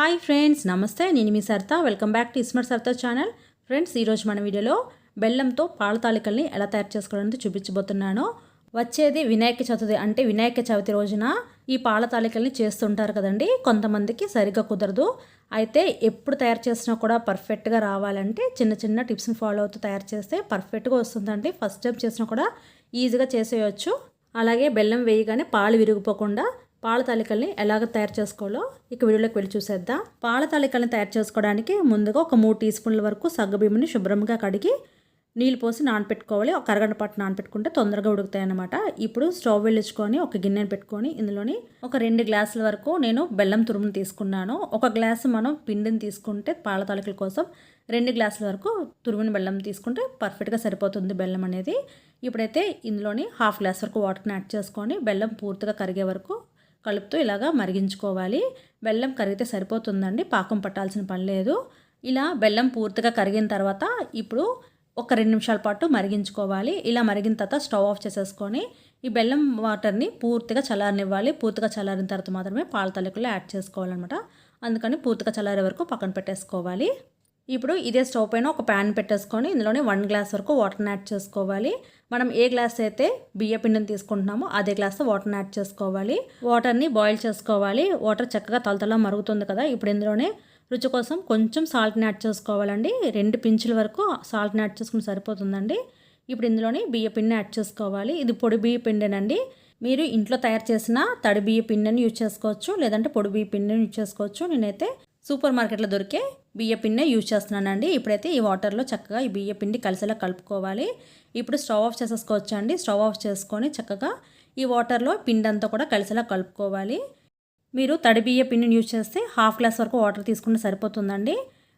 Hi friends నమస్తే. నేను మీ సర్తా. Welcome back to ఇస్మర్ సర్తా channel. Friends ఈరోజు మన వీడియోలో బెల్లంతో పాల తాలికల్ని ఎలా తయారు చేసుకోవడానికి చూపించబోతున్నాను. వచ్చేది వినాయక చవితి అంటే వినాయక చవితి రోజున ఈ పాల తాలికల్ని చేస్తుంటారు కదండి. కొంతమందికి సరిగ్గా కుదరదు. అయితే ఎప్పుడు తయారు చేసినా కూడా పర్ఫెక్ట్గా రావాలంటే చిన్న చిన్న టిప్స్ని ఫాలో అవుతూ తయారు చేస్తే పర్ఫెక్ట్గా వస్తుందండి. ఫస్ట్ టైం చేసినా కూడా ఈజీగా చేసేయచ్చు. అలాగే బెల్లం వేయగానే పాలు విరిగిపోకుండా పాల తాలికల్ని ఎలాగ తయారు చేసుకోవాలో ఇక వీడియోలోకి వెళ్ళి చూసేద్దాం. పాల తాలికల్ని తయారు చేసుకోవడానికి ముందుగా ఒక మూడు టీ స్పూన్ల వరకు సగ్గుబియ్యని శుభ్రంగా కడిగి నీళ్ళు పోసి నానపెట్టుకోవాలి. ఒక అరగంట పాటు నానపెట్టుకుంటే తొందరగా ఉడుకుతాయి అన్నమాట ఇప్పుడు స్టవ్ వెళ్ళించుకొని ఒక గిన్నెను పెట్టుకొని ఇందులోని ఒక రెండు గ్లాసుల వరకు నేను బెల్లం తురుమును తీసుకున్నాను. ఒక గ్లాసు మనం పిండిని తీసుకుంటే పాల తాలికల కోసం రెండు గ్లాసుల వరకు తురుముని బెల్లం తీసుకుంటే పర్ఫెక్ట్గా సరిపోతుంది బెల్లం అనేది. ఇప్పుడైతే ఇందులోని హాఫ్ గ్లాస్ వరకు వాటర్ని యాడ్ చేసుకొని బెల్లం పూర్తిగా కరిగే వరకు కలుపుతూ ఇలాగా మరిగించుకోవాలి. బెల్లం కరిగితే సరిపోతుందండి. పాకం పట్టాల్సిన పని లేదు. ఇలా బెల్లం పూర్తిగా కరిగిన తర్వాత ఇప్పుడు ఒక రెండు నిమిషాల పాటు మరిగించుకోవాలి. ఇలా మరిగిన తర్వాత స్టవ్ ఆఫ్ చేసేసుకొని ఈ బెల్లం వాటర్ని పూర్తిగా చల్లారనివ్వాలి. పూర్తిగా చల్లారిన తర్వాత మాత్రమే పాల తలకులు యాడ్ చేసుకోవాలన్నమాట. అందుకని పూర్తిగా చల్లారే వరకు పక్కన పెట్టేసుకోవాలి. ఇప్పుడు ఇదే స్టవ్ పైన ఒక ప్యాన్ పెట్టేసుకొని ఇందులోనే వన్ గ్లాస్ వరకు వాటర్ని యాడ్ చేసుకోవాలి. మనం ఏ గ్లాస్ అయితే బియ్య పిండిని తీసుకుంటున్నామో అదే గ్లాస్ వాటర్ని యాడ్ చేసుకోవాలి. వాటర్ని బాయిల్ చేసుకోవాలి. వాటర్ చక్కగా తలతల మరుగుతుంది కదా. ఇప్పుడు ఇందులోనే రుచి కోసం కొంచెం సాల్ట్ని యాడ్ చేసుకోవాలండి. రెండు పించుల వరకు సాల్ట్ని యాడ్ చేసుకుని సరిపోతుందండి. ఇప్పుడు ఇందులోనే బియ్య పిండిని యాడ్ చేసుకోవాలి. ఇది పొడి బియ్య పిండినండి. మీరు ఇంట్లో తయారు చేసిన తడి బియ్య పిండిని యూజ్ చేసుకోవచ్చు. లేదంటే పొడి బియ్య పిండిని యూజ్ చేసుకోవచ్చు. నేనైతే సూపర్ మార్కెట్లో దొరికే బియ్య పిండినే యూజ్ చేస్తున్నానండి. ఇప్పుడైతే ఈ వాటర్లో చక్కగా ఈ బియ్య పిండి కలిసేలా కలుపుకోవాలి. ఇప్పుడు స్టవ్ ఆఫ్ చేసేసుకోవచ్చు అండి? స్టవ్ ఆఫ్ చేసుకొని చక్కగా ఈ వాటర్లో పిండి అంతా కూడా కలిసేలా కలుపుకోవాలి. మీరు తడి బియ్య పిండిని యూజ్ చేస్తే హాఫ్ గ్లాస్ వరకు వాటర్ తీసుకుంటే సరిపోతుందండి.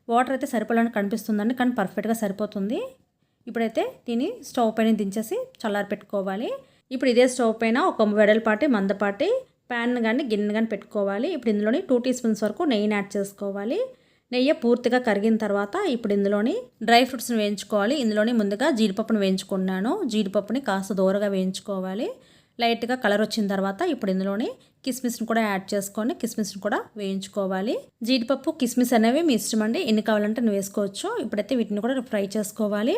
వాటర్ అయితే సరిపోవాలని కనిపిస్తుందండి కానీ పర్ఫెక్ట్గా సరిపోతుంది. ఇప్పుడైతే దీన్ని స్టవ్ పైన దించేసి చల్లారి పెట్టుకోవాలి ఇప్పుడు ఇదే స్టవ్ పైన ఒక వెడల్పాటి మందపాటి ప్యాన్ కానీ గిన్నె కానీ పెట్టుకోవాలి. ఇప్పుడు ఇందులోని టూ టీ స్పూన్స్ వరకు నెయ్యిని యాడ్ చేసుకోవాలి. నెయ్యి పూర్తిగా కరిగిన తర్వాత ఇప్పుడు ఇందులోని డ్రై ఫ్రూట్స్ని వేయించుకోవాలి. ఇందులోని ముందుగా జీడిపప్పును వేయించుకున్నాను. జీడిపప్పుని కాస్త దూరగా వేయించుకోవాలి. లైట్గా కలర్ వచ్చిన తర్వాత ఇప్పుడు ఇందులోని కిస్మిస్ని కూడా యాడ్ చేసుకొని కిస్మిస్ని కూడా వేయించుకోవాలి. జీడిపప్పు కిస్మిస్ అనేవి మీ ఇష్టం అండి. ఎన్ని కావాలంటే నువ్వు వేసుకోవచ్చు. ఇప్పుడైతే వీటిని కూడా ఫ్రై చేసుకోవాలి.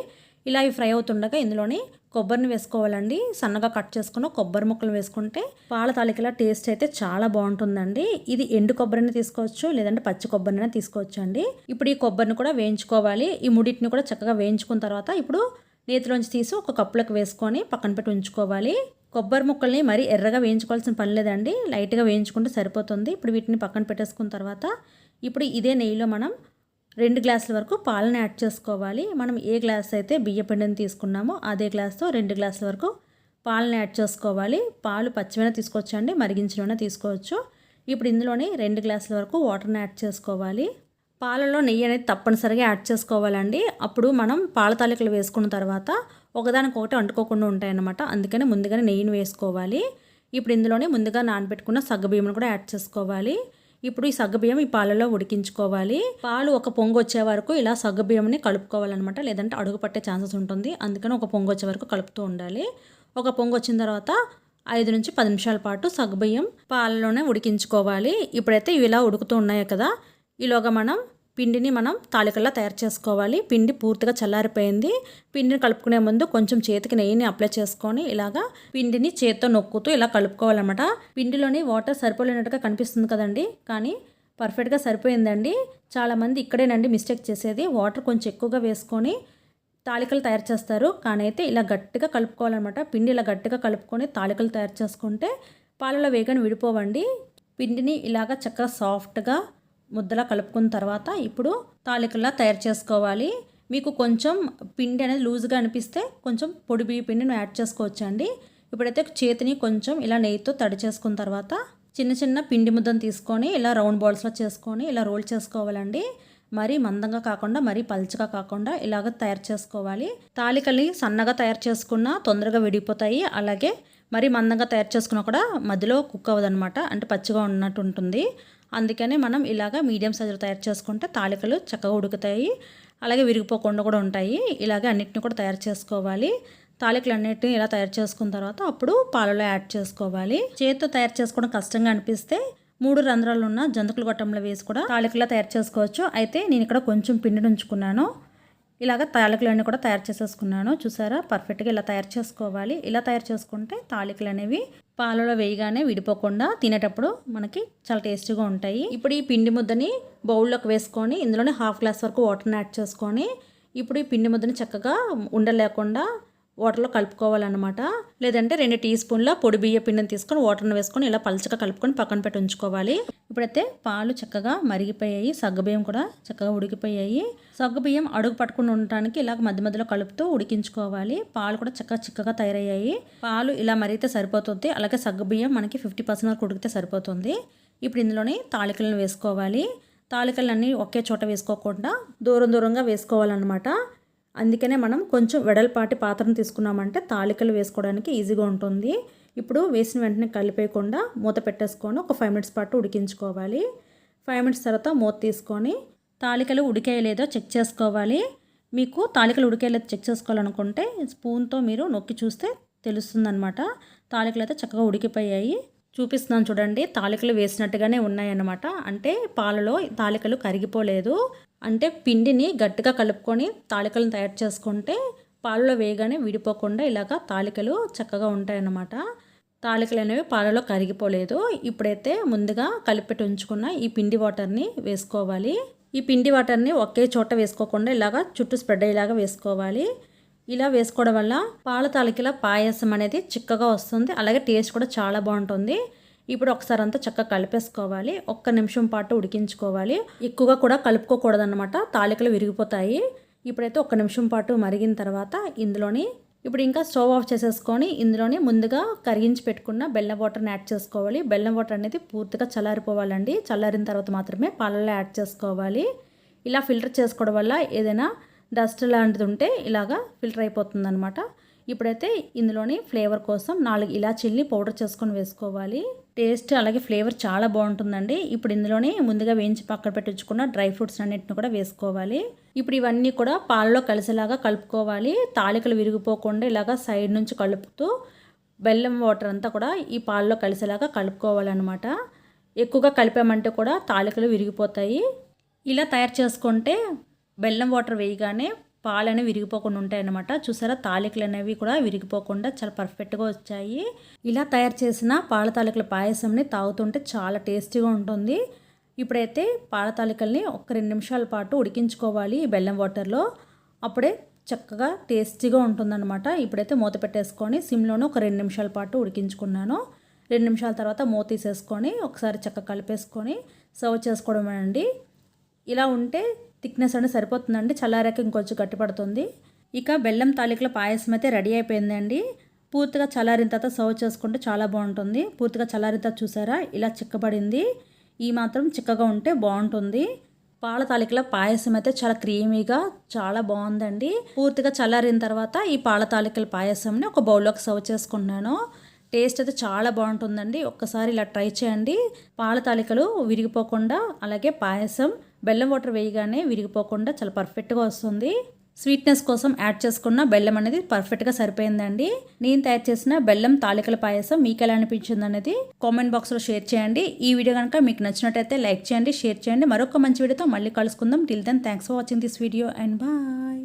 ఇలా ఇవి ఫ్రై అవుతుండగా ఇందులోని కొబ్బరిని వేసుకోవాలండి. సన్నగా కట్ చేసుకున్న కొబ్బరి ముక్కలు వేసుకుంటే పాల తాలికల టేస్ట్ అయితే చాలా బాగుంటుందండి. ఇది ఎండు కొబ్బరిని తీసుకోవచ్చు లేదంటే పచ్చి కొబ్బరిని తీసుకోవచ్చు అండి. ఇప్పుడు ఈ కొబ్బరిని కూడా వేయించుకోవాలి. ఈ ముడిటిని కూడా చక్కగా వేయించుకున్న తర్వాత ఇప్పుడు నేతిలోంచి తీసి ఒక కప్పులకు వేసుకొని పక్కన పెట్టి ఉంచుకోవాలి. కొబ్బరి ముక్కల్ని మరీ ఎర్రగా వేయించుకోవాల్సిన పని లేదండి. లైట్గా వేయించుకుంటే సరిపోతుంది. ఇప్పుడు వీటిని పక్కన పెట్టేసుకున్న తర్వాత ఇప్పుడు ఇదే నెయ్యిలో మనం రెండు గ్లాసుల వరకు పాలను యాడ్ చేసుకోవాలి. మనం ఏ గ్లాస్ అయితే బియ్యపిండిని తీసుకున్నామో అదే గ్లాస్తో రెండు గ్లాసుల వరకు పాలను యాడ్ చేసుకోవాలి. పాలు పచ్చివైన తీసుకొచ్చండి అండి తీసుకోవచ్చు. ఇప్పుడు ఇందులోనే రెండు గ్లాసుల వరకు వాటర్ని యాడ్ చేసుకోవాలి. పాలలో నెయ్యి అనేది తప్పనిసరిగా యాడ్ చేసుకోవాలండి. అప్పుడు మనం పాల తాలికలు వేసుకున్న తర్వాత ఒకదానికొకటి అంటుకోకుండా ఉంటాయన్నమాట. అందుకని ముందుగానే నెయ్యిని వేసుకోవాలి. ఇప్పుడు ఇందులోనే ముందుగా నానబెట్టుకున్న సగ్గబియ్యను కూడా యాడ్ చేసుకోవాలి. ఇప్పుడు ఈ సగ్గుబియ్యం ఈ పాలలో ఉడికించుకోవాలి. పాలు ఒక పొంగు వచ్చే వరకు ఇలా సగ్గుబియ్యంని కలుపుకోవాలన్నమాట. లేదంటే అడుగు పట్టే ఛాన్సెస్ ఉంటుంది. అందుకని ఒక పొంగు వచ్చే వరకు కలుపుతూ ఉండాలి. ఒక పొంగు వచ్చిన తర్వాత ఐదు నుంచి పది నిమిషాల పాటు సగ్గుబియ్యం పాలలోనే ఉడికించుకోవాలి. ఇప్పుడైతే ఇవి ఇలా ఉడుకుతూ ఉన్నాయి కదా. ఈలోగా మనం పిండిని మనం తాలికల్లా తయారు చేసుకోవాలి. పిండి పూర్తిగా చల్లారిపోయింది. పిండిని కలుపుకునే ముందు కొంచెం చేతికి నెయ్యిని అప్లై చేసుకొని ఇలాగా పిండిని చేత్తో నొక్కుతూ ఇలా కలుపుకోవాలన్నమాట. పిండిలోని వాటర్ సరిపోలేనట్టుగా కనిపిస్తుంది కదండి. కానీ పర్ఫెక్ట్గా సరిపోయిందండి. చాలామంది ఇక్కడేనండి మిస్టేక్ చేసేది. వాటర్ కొంచెం ఎక్కువగా వేసుకొని తాలికలు తయారు చేస్తారు. కానీ అయితే ఇలా గట్టిగా కలుపుకోవాలన్నమాట. పిండి ఇలా గట్టిగా కలుపుకొని తాలికలు తయారు చేసుకుంటే పాలలో వేగని విడిపోవండి. పిండిని ఇలాగ చక్కగా సాఫ్ట్గా ముద్దలా కలుపుకున్న తర్వాత ఇప్పుడు తాలికల్లా తయారు చేసుకోవాలి. మీకు కొంచెం పిండి అనేది లూజ్గా అనిపిస్తే కొంచెం పొడి బియ్య పిండిని యాడ్ చేసుకోవచ్చండి. ఇప్పుడైతే చేతిని కొంచెం ఇలా నెయ్యితో తడి చేసుకున్న తర్వాత చిన్న చిన్న పిండి ముద్దను తీసుకొని ఇలా రౌండ్ బాల్స్లో చేసుకొని ఇలా రోల్ చేసుకోవాలండి. మరీ మందంగా కాకుండా మరీ పల్చగా కాకుండా ఇలాగ తయారు చేసుకోవాలి. తాలికల్ని సన్నగా తయారు చేసుకున్న తొందరగా విడిపోతాయి అలాగే మరీ మందంగా తయారు చేసుకున్నా కూడా మధ్యలో కుక్ అవ్వదనమాట అంటే పచ్చిగా ఉన్నట్టు ఉంటుంది. అందుకనే మనం ఇలాగ మీడియం సైజులో తయారు చేసుకుంటే తాలికలు చక్కగా ఉడుకుతాయి. అలాగే విరిగిపోకుండా కూడా ఉంటాయి. ఇలాగే అన్నిటిని కూడా తయారు చేసుకోవాలి. తాలికలు అన్నిటిని ఇలా తయారు చేసుకున్న తర్వాత అప్పుడు పాలలో యాడ్ చేసుకోవాలి. చేతితో తయారు చేసుకోవడం కష్టంగా అనిపిస్తే మూడు రంధ్రాలు ఉన్న జంతుకుల గొట్టంలో వేసి కూడా తాలికలా తయారు చేసుకోవచ్చు. అయితే నేను ఇక్కడ కొంచెం పిండిని ఉంచుకున్నాను ఇలాగ తాలికలన్నీ కూడా తయారు చేసేసుకున్నాను. చూసారా? పర్ఫెక్ట్గా ఇలా తయారు చేసుకోవాలి. ఇలా తయారు చేసుకుంటే తాలికలు అనేవి పాలలో వేయగానే విడిపోకుండా తినేటప్పుడు మనకి చాలా టేస్టీగా ఉంటాయి. ఇప్పుడు ఈ పిండి ముద్దని బౌల్లోకి వేసుకొని ఇందులోనే హాఫ్ గ్లాస్ వరకు వాటర్ని యాడ్ చేసుకొని ఇప్పుడు ఈ పిండి ముద్దని చక్కగా ఉండలేకుండా వాటర్లో కలుపుకోవాలన్నమాట. లేదంటే రెండు టీ స్పూన్ల పొడి బియ్య పిండిని తీసుకొని వాటర్ని వేసుకొని ఇలా పలుచగా కలుపుకొని పక్కన పెట్టి ఉంచుకోవాలి. ఇప్పుడైతే పాలు చక్కగా మరిగిపోయాయి. సగ్గుబియ్యం కూడా చక్కగా ఉడికిపోయాయి. సగ్గుబియ్యం అడుగు పట్టుకుని ఉండటానికి ఇలా మధ్య మధ్యలో కలుపుతూ ఉడికించుకోవాలి. పాలు కూడా చక్కగా చిక్కగా తయారయ్యాయి. పాలు ఇలా మరిగితే సరిపోతుంది. అలాగే సగ్గుబియ్యం మనకి ఫిఫ్టీ పర్సెంట్ వరకు ఉడికితే సరిపోతుంది. ఇప్పుడు ఇందులోనే తాళికలను వేసుకోవాలి. తాలికలన్నీ ఒకే చోట వేసుకోకుండా దూరం దూరంగా వేసుకోవాలన్నమాట. అందుకనే మనం కొంచెం వెడల్పాటి పాత్రను తీసుకున్నామంటే తాలికలు వేసుకోవడానికి ఈజీగా ఉంటుంది. ఇప్పుడు వేసిన వెంటనే కలిపేయకుండా మూత పెట్టేసుకొని ఒక ఫైవ్ మినిట్స్ పాటు ఉడికించుకోవాలి. ఫైవ్ మినిట్స్ తర్వాత మూత తీసుకొని తాలికలు ఉడికేయలేదో చెక్ చేసుకోవాలి. మీకు తాలికలు ఉడికేయలేదో చెక్ చేసుకోవాలనుకుంటే స్పూన్తో మీరు నొక్కి చూస్తే తెలుస్తుందన్నమాట. తాలికలు అయితే చక్కగా ఉడికిపోయాయి. చూపిస్తున్నాను చూడండి. తాలికలు వేసినట్టుగానే ఉన్నాయన్నమాట. అంటే పాలలో తాలికలు కరిగిపోలేదు. అంటే పిండిని గట్టిగా కలుపుకొని తాలికలను తయారు చేసుకుంటే పాలలో వేయగానే విడిపోకుండా ఇలాగ తాలికలు చక్కగా ఉంటాయన్నమాట. తాలికలు అనేవి పాలలో కరిగిపోలేదు. ఇప్పుడైతే ముందుగా కలిపెట్టి ఉంచుకున్న ఈ పిండి వాటర్ని వేసుకోవాలి. ఈ పిండి వాటర్ని ఒకే చోట వేసుకోకుండా ఇలాగ చుట్టూ స్ప్రెడ్ అయ్యేలాగా వేసుకోవాలి. ఇలా వేసుకోవడం వల్ల పాల తాలికల పాయసం అనేది చిక్కగా వస్తుంది. అలాగే టేస్ట్ కూడా చాలా బాగుంటుంది. ఇప్పుడు ఒకసారి అంతా చక్కగా కలిపేసుకోవాలి. ఒక్క నిమిషం పాటు ఉడికించుకోవాలి. ఎక్కువగా కూడా కలుపుకోకూడదన్నమాట. తాలికలు విరిగిపోతాయి. ఇప్పుడైతే ఒక్క నిమిషం పాటు మరిగిన తర్వాత ఇందులోని ఇప్పుడు ఇంకా స్టవ్ ఆఫ్ చేసేసుకొని ఇందులోని ముందుగా కరిగించి పెట్టుకున్న బెల్లం వాటర్ని యాడ్ చేసుకోవాలి. బెల్లం వాటర్ అనేది పూర్తిగా చల్లారిపోవాలండి. చల్లారిన తర్వాత మాత్రమే పాలలో యాడ్ చేసుకోవాలి. ఇలా ఫిల్టర్ చేసుకోవడం వల్ల ఏదైనా డస్ట్ లాంటిది ఉంటే ఇలాగా ఫిల్టర్ అయిపోతుంది అనమాట ఇప్పుడైతే ఇందులోని ఫ్లేవర్ కోసం నాలుగు ఇలాచీల్ని పౌడర్ చేసుకొని వేసుకోవాలి. టేస్ట్ అలాగే ఫ్లేవర్ చాలా బాగుంటుందండి. ఇప్పుడు ఇందులోనే ముందుగా వేయించి పక్కన పెట్టించుకున్న డ్రై ఫ్రూట్స్ అన్నింటిని కూడా వేసుకోవాలి. ఇప్పుడు ఇవన్నీ కూడా పాలలో కలిసేలాగా కలుపుకోవాలి. తాలికలు విరిగిపోకుండా ఇలాగా సైడ్ నుంచి కలుపుతూ బెల్లం వాటర్ అంతా కూడా ఈ పాలలో కలిసేలాగా కలుపుకోవాలన్నమాట. ఎక్కువగా కలిపామంటే కూడా తాలికలు విరిగిపోతాయి. ఇలా తయారు చేసుకుంటే బెల్లం వాటర్ వేయగానే పాలు అనేవి విరిగిపోకుండా ఉంటాయన్నమాట. చూసారా? తాలికలు అనేవి కూడా విరిగిపోకుండా చాలా పర్ఫెక్ట్గా వచ్చాయి. ఇలా తయారు చేసిన పాల తాలికల పాయసంని తాగుతుంటే చాలా టేస్టీగా ఉంటుంది. ఇప్పుడైతే పాల తాలికల్ని ఒక రెండు నిమిషాల పాటు ఉడికించుకోవాలి ఈ బెల్లం వాటర్లో. అప్పుడే చక్కగా టేస్టీగా ఉంటుందన్నమాట. ఇప్పుడైతే మూత పెట్టేసుకొని సిమ్లోనే ఒక రెండు నిమిషాల పాటు ఉడికించుకున్నాను. రెండు నిమిషాల తర్వాత మూత తీసేసుకొని ఒకసారి చక్కగా కలిపేసుకొని సర్వ్ చేసుకోవడమేనండి. ఇలా ఉంటే థిక్నెస్ అనేది సరిపోతుందండి. చల్లారాక ఇంకొంచెం గట్టిపడుతుంది. ఇక బెల్లం తాలికల పాయసం అయితే రెడీ అయిపోయిందండి. పూర్తిగా చల్లారిన తర్వాత సర్వ్ చేసుకుంటే చాలా బాగుంటుంది. పూర్తిగా చల్లారిన తర్వాత చూసారా? ఇలా చిక్కబడింది. ఈ మాత్రం చిక్కగా ఉంటే బాగుంటుంది. పాల తాలికల పాయసం అయితే చాలా క్రీమీగా చాలా బాగుందండి. పూర్తిగా చల్లారిన తర్వాత ఈ పాల తాలికల పాయసంని ఒక బౌల్లోకి సర్వ్ చేసుకున్నాను టేస్ట్ అయితే చాలా బాగుంటుందండి. ఒక్కసారి ఇలా ట్రై చేయండి. పాల తాలికలు విరిగిపోకుండా అలాగే పాయసం బెల్లం వాటర్ వేయగానే విరిగిపోకుండా చాలా పర్ఫెక్ట్గా వస్తుంది. స్వీట్నెస్ కోసం యాడ్ చేసుకున్న బెల్లం అనేది పర్ఫెక్ట్గా సరిపోయిందండి. నేను తయారు చేసిన బెల్లం తాలికల పాయసం మీకు ఎలా అనిపించింది అనేది కామెంట్ బాక్స్లో షేర్ చేయండి. ఈ వీడియో కనుక మీకు నచ్చినట్టయితే లైక్ చేయండి షేర్ చేయండి. మరొక మంచి వీడియోతో మళ్ళీ కలుసుకుందాం. Till then thanks for watching this video and bye